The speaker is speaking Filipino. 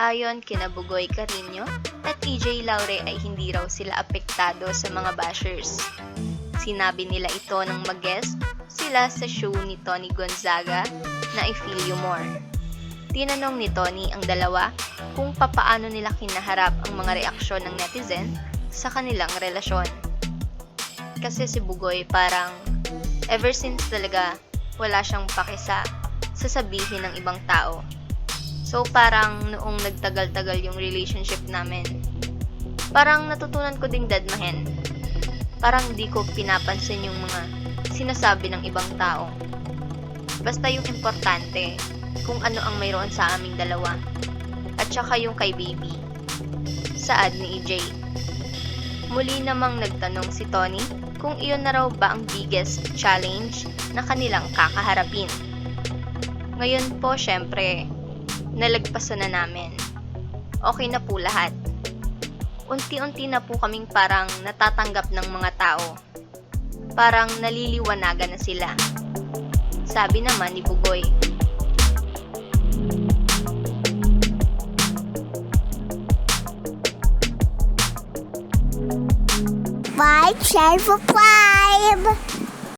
Ayon kina Bugoy Carino at TJ Laure ay hindi raw sila apektado sa mga bashers. Sinabi nila ito nang mag-guest sila sa show ni Tony Gonzaga na I Feel You More. Tinanong ni Tony ang dalawa kung papaano nila kinaharap ang mga reaksyon ng netizen sa kanilang relasyon. Kasi si Bugoy parang ever since talaga wala siyang pakisa sa sabihin ng ibang tao. So parang noong nagtagal-tagal yung relationship namin, parang natutunan ko ding dadmahin. Parang di ko pinapansin yung mga sinasabi ng ibang tao. Basta yung importante kung ano ang mayroon sa aming dalawa. At saka yung kay baby. Saad ni EJ. Muli namang nagtanong si Tony kung iyon na raw ba ang biggest challenge na kanilang kakaharapin. Ngayon po, syempre, nalagpasan na namin. Okay na po lahat. Unti-unti na po kaming parang natatanggap ng mga tao. Parang naliliwanagan na sila. Sabi naman ni Bugoy. Five, share for five.